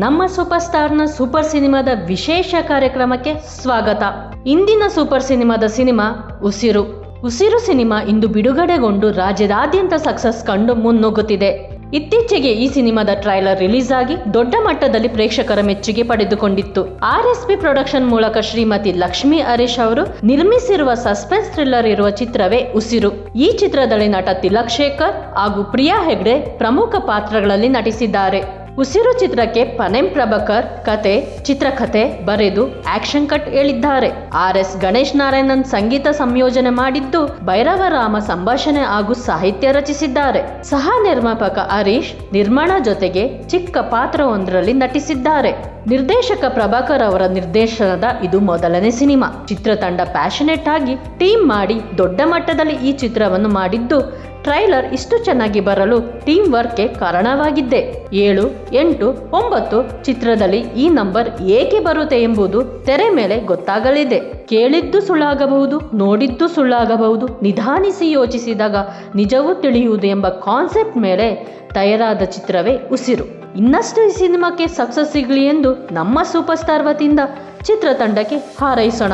ನಮ್ಮ super ಸ್ಟಾರ್ನ super ಸಿನಿಮಾದ ವಿಶೇಷ ಕಾರ್ಯಕ್ರಮಕ್ಕೆ ಸ್ವಾಗತ. ಇಂದಿನ ಸೂಪರ್ ಸಿನಿಮಾದ ಸಿನಿಮಾ ಉಸಿರು. ಉಸಿರು ಸಿನಿಮಾ ಇಂದು ಬಿಡುಗಡೆಗೊಂಡು ರಾಜ್ಯದಾದ್ಯಂತ ಸಕ್ಸಸ್ ಕಂಡು ಮುನ್ನುಗ್ಗುತ್ತಿದೆ. ಇತ್ತೀಚೆಗೆ ಈ ಸಿನಿಮಾದ ಟ್ರೈಲರ್ ರಿಲೀಸ್ ಆಗಿ ದೊಡ್ಡ ಮಟ್ಟದಲ್ಲಿ ಪ್ರೇಕ್ಷಕರ ಮೆಚ್ಚುಗೆ ಪಡೆದುಕೊಂಡಿತ್ತು. ಆರ್ ಎಸ್ ಪಿ ಪ್ರೊಡಕ್ಷನ್ ಮೂಲಕ ಶ್ರೀಮತಿ ಲಕ್ಷ್ಮಿ ಹರೀಶ್ ಅವರು ನಿರ್ಮಿಸಿರುವ ಸಸ್ಪೆನ್ಸ್ ಥ್ರಿಲ್ಲರ್ ಇರುವ ಚಿತ್ರವೇ ಉಸಿರು. ಈ ಚಿತ್ರದಲ್ಲಿ ನಟ ತಿಲಕ್ ಶೇಖರ್ ಹಾಗೂ ಪ್ರಿಯಾ ಹೆಗ್ಡೆ ಪ್ರಮುಖ ಪಾತ್ರಗಳಲ್ಲಿ ನಟಿಸಿದ್ದಾರೆ. ಉಸಿರು ಚಿತ್ರಕ್ಕೆ ಪನೆಂ ಪ್ರಭಾಕರ್ ಕತೆ ಚಿತ್ರಕಥೆ ಬರೆದು ಆಕ್ಷನ್ ಕಟ್ ಹೇಳಿದ್ದಾರೆ. ಆರ್ ಎಸ್ ಗಣೇಶ್ ನಾರಾಯಣನ್ ಸಂಗೀತ ಸಂಯೋಜನೆ ಮಾಡಿದ್ದು ಭೈರವರಾಮ ಸಂಭಾಷಣೆ ಹಾಗೂ ಸಾಹಿತ್ಯ ರಚಿಸಿದ್ದಾರೆ. ಸಹ ನಿರ್ಮಾಪಕ ಹರೀಶ್ ನಿರ್ಮಾಣ ಜೊತೆಗೆ ಚಿಕ್ಕ ಪಾತ್ರವೊಂದರಲ್ಲಿ ನಟಿಸಿದ್ದಾರೆ. ನಿರ್ದೇಶಕ ಪ್ರಭಾಕರ್ ಅವರ ನಿರ್ದೇಶನದ ಇದು ಮೊದಲನೇ ಸಿನಿಮಾ. ಚಿತ್ರತಂಡ ಪ್ಯಾಷನೆಟ್ ಆಗಿ ಟೀಮ್ ಮಾಡಿ ದೊಡ್ಡ ಮಟ್ಟದಲ್ಲಿ ಈ ಚಿತ್ರವನ್ನು ಮಾಡಿದ್ದು ಟ್ರೈಲರ್ ಇಷ್ಟು ಚೆನ್ನಾಗಿ ಬರಲು ಟೀಮ್ ವರ್ಕ್ಗೆ ಕಾರಣವಾಗಿದ್ದೆ. ಏಳು, ಎಂಟು, ಒಂಬತ್ತು ಚಿತ್ರದಲ್ಲಿ ಈ ನಂಬರ್ ಏಕೆ ಬರುತ್ತೆ ಎಂಬುದು ತೆರೆ ಮೇಲೆ ಗೊತ್ತಾಗಲಿದೆ. ಕೇಳಿದ್ದು ಸುಳ್ಳಾಗಬಹುದು, ನೋಡಿದ್ದು ಸುಳ್ಳಾಗಬಹುದು, ನಿಧಾನಿಸಿ ಯೋಚಿಸಿದಾಗ ನಿಜವೂ ತಿಳಿಯುವುದು ಎಂಬ ಕಾನ್ಸೆಪ್ಟ್ ಮೇಲೆ ತಯಾರಾದ ಚಿತ್ರವೇ ಉಸಿರು. ಇನ್ನಷ್ಟು ಈ ಸಿನಿಮಾಕ್ಕೆ ಸಕ್ಸಸ್ ಸಿಗಲಿ ಎಂದು ನಮ್ಮ ಸೂಪರ್ ಸ್ಟಾರ್ ವತಿಯಿಂದ ಚಿತ್ರತಂಡಕ್ಕೆ ಹಾರೈಸೋಣ.